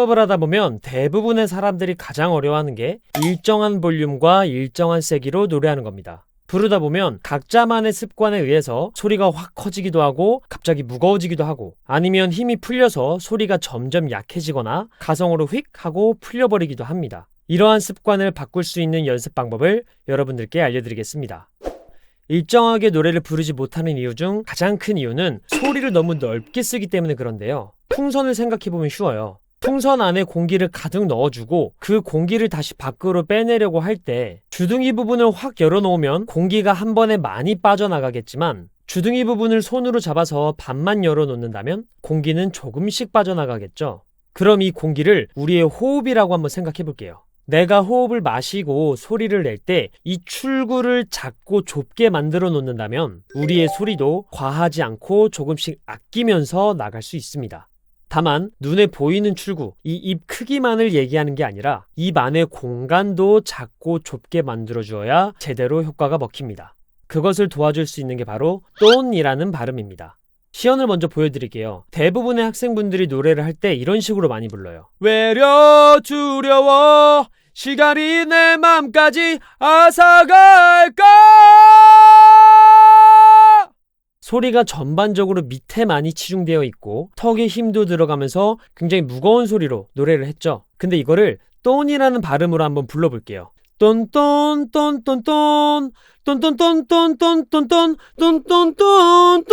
수업을 하다 보면 대부분의 사람들이 가장 어려워하는 게 일정한 볼륨과 일정한 세기로 노래하는 겁니다. 부르다 보면 각자만의 습관에 의해서 소리가 확 커지기도 하고 갑자기 무거워지기도 하고 아니면 힘이 풀려서 소리가 점점 약해지거나 가성으로 휙 하고 풀려버리기도 합니다. 이러한 습관을 바꿀 수 있는 연습 방법을 여러분들께 알려드리겠습니다. 일정하게 노래를 부르지 못하는 이유 중 가장 큰 이유는 소리를 너무 넓게 쓰기 때문에 그런데요. 풍선을 생각해보면 쉬워요. 풍선 안에 공기를 가득 넣어주고 그 공기를 다시 밖으로 빼내려고 할 때 주둥이 부분을 확 열어놓으면 공기가 한 번에 많이 빠져나가겠지만 주둥이 부분을 손으로 잡아서 반만 열어놓는다면 공기는 조금씩 빠져나가겠죠. 그럼 이 공기를 우리의 호흡이라고 한번 생각해 볼게요. 내가 호흡을 마시고 소리를 낼 때 이 출구를 작고 좁게 만들어 놓는다면 우리의 소리도 과하지 않고 조금씩 아끼면서 나갈 수 있습니다. 다만 눈에 보이는 출구, 이 입 크기만을 얘기하는 게 아니라 입 안의 공간도 작고 좁게 만들어 주어야 제대로 효과가 먹힙니다. 그것을 도와줄 수 있는 게 바로 돈이라는 발음입니다. 시연을 먼저 보여드릴게요. 대부분의 학생분들이 노래를 할 때 이런 식으로 많이 불러요. 외려 두려워 시간이 내 맘까지 앗아갈까 소리가 전반적으로 밑에 많이 치중되어 있고 턱에 힘도 들어가면서 굉장히 무거운 소리로 노래를 했죠. 근데 이거를 똔이라는 발음으로 한번 불러볼게요. 똔똔 똔똔똔 똔똔똔똔똔똔똔똔똔똔똔똔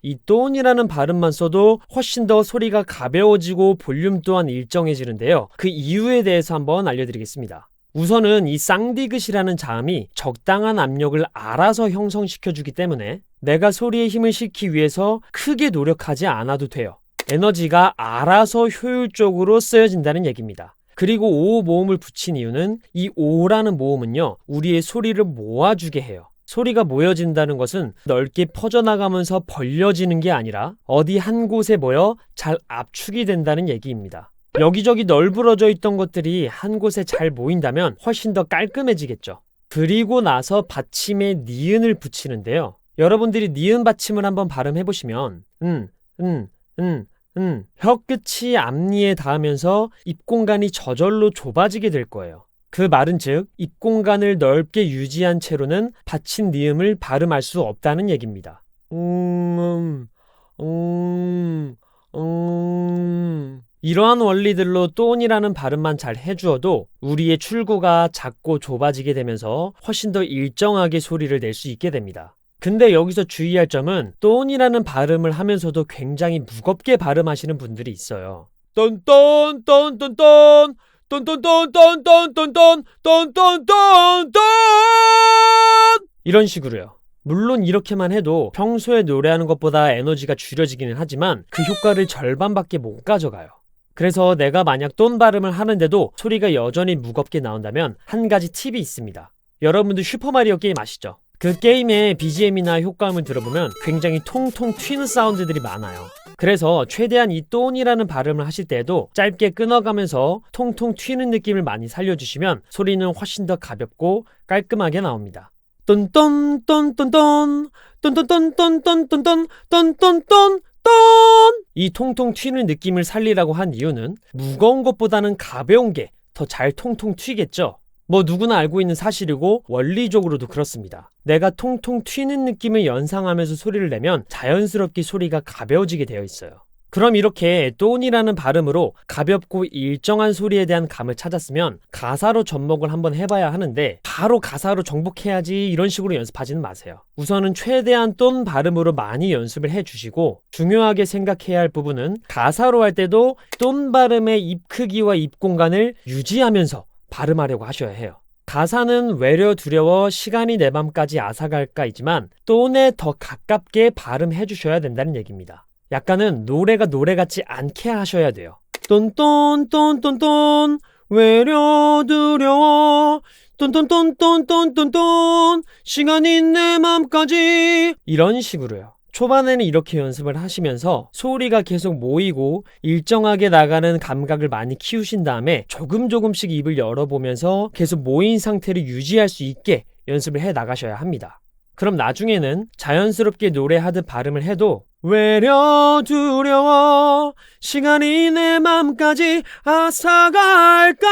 이 똔이라는 발음만 써도 훨씬 더 소리가 가벼워지고 볼륨 또한 일정해지는데요. 그 이유에 대해서 한번 알려드리겠습니다. 우선은 이 쌍디귿이라는 자음이 적당한 압력을 알아서 형성시켜주기 때문에 내가 소리에 힘을 실기 위해서 크게 노력하지 않아도 돼요. 에너지가 알아서 효율적으로 쓰여진다는 얘기입니다. 그리고 오 모음을 붙인 이유는 이 오라는 모음은요, 우리의 소리를 모아주게 해요. 소리가 모여진다는 것은 넓게 퍼져나가면서 벌려지는 게 아니라 어디 한 곳에 모여 잘 압축이 된다는 얘기입니다. 여기저기 널브러져 있던 것들이 한 곳에 잘 모인다면 훨씬 더 깔끔해지겠죠. 그리고 나서 받침에 니은을 붙이는데요. 여러분들이 니은 받침을 한번 발음해 보시면 음, 음, 음, 음, 혀 끝이 앞니에 닿으면서 입 공간이 저절로 좁아지게 될 거예요. 그 말은 즉, 입 공간을 넓게 유지한 채로는 받침 니음을 발음할 수 없다는 얘기입니다. 음, 음, 음. 이러한 원리들로 똔이라는 발음만 잘 해주어도 우리의 출구가 작고 좁아지게 되면서 훨씬 더 일정하게 소리를 낼 수 있게 됩니다. 근데 여기서 주의할 점은 똔이라는 발음을 하면서도 굉장히 무겁게 발음하시는 분들이 있어요. 똔똔 똔똔똔 똔똔똔똔똔똔똔 똔똔똔똔 이런 식으로요. 물론 이렇게만 해도 평소에 노래하는 것보다 에너지가 줄여지기는 하지만 그 효과를 절반밖에 못 가져가요. 그래서 내가 만약 똔 발음을 하는데도 소리가 여전히 무겁게 나온다면 한 가지 팁이 있습니다. 여러분들 슈퍼마리오 게임 아시죠? 그 게임의 BGM이나 효과음을 들어보면 굉장히 통통 튀는 사운드들이 많아요. 그래서 최대한 이 똔이라는 발음을 하실 때에도 짧게 끊어가면서 통통 튀는 느낌을 많이 살려주시면 소리는 훨씬 더 가볍고 깔끔하게 나옵니다. 똔똔 똔똔똔 똔똔똔똔똔똔똔 똔똔똔 똔! 이 통통 튀는 느낌을 살리라고 한 이유는 무거운 것보다는 가벼운 게 더 잘 통통 튀겠죠? 뭐 누구나 알고 있는 사실이고 원리적으로도 그렇습니다. 내가 통통 튀는 느낌을 연상하면서 소리를 내면 자연스럽게 소리가 가벼워지게 되어 있어요. 그럼 이렇게 똔이라는 발음으로 가볍고 일정한 소리에 대한 감을 찾았으면 가사로 접목을 한번 해봐야 하는데 바로 가사로 정복해야지 이런 식으로 연습하지는 마세요. 우선은 최대한 똔 발음으로 많이 연습을 해주시고 중요하게 생각해야 할 부분은 가사로 할 때도 똔 발음의 입 크기와 입 공간을 유지하면서 발음하려고 하셔야 해요. 가사는 외려 두려워 시간이 내 맘까지 앗아갈까이지만 똔에 더 가깝게 발음해 주셔야 된다는 얘기입니다. 약간은 노래가 노래 같지 않게 하셔야 돼요. 똔똔똔똔똔 외려 두려워 똔똔똔똔똔똔똔 시간이 내 맘까지 이런 식으로요. 초반에는 이렇게 연습을 하시면서 소리가 계속 모이고 일정하게 나가는 감각을 많이 키우신 다음에 조금 조금씩 입을 열어보면서 계속 모인 상태를 유지할 수 있게 연습을 해 나가셔야 합니다. 그럼 나중에는 자연스럽게 노래하듯 발음을 해도 외려 두려워 시간이 내 맘까지 앗아갈까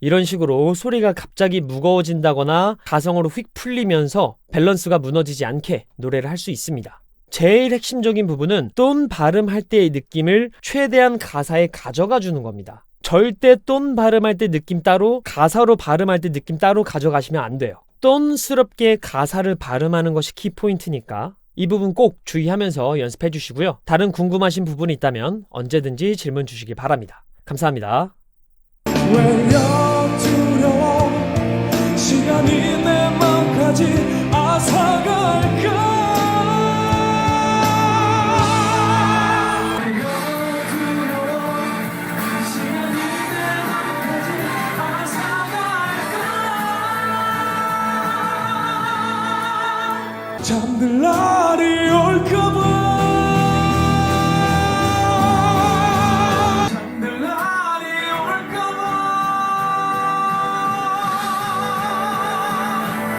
이런 식으로 소리가 갑자기 무거워진다거나 가성으로 휙 풀리면서 밸런스가 무너지지 않게 노래를 할 수 있습니다. 제일 핵심적인 부분은 돈 발음할 때의 느낌을 최대한 가사에 가져가 주는 겁니다. 절대 돈 발음할 때 느낌 따로, 가사로 발음할 때 느낌 따로 가져가시면 안 돼요. 똔스럽게 가사를 발음하는 것이 키포인트니까 이 부분 꼭 주의하면서 연습해 주시고요. 다른 궁금하신 부분이 있다면 언제든지 질문 주시기 바랍니다. 감사합니다.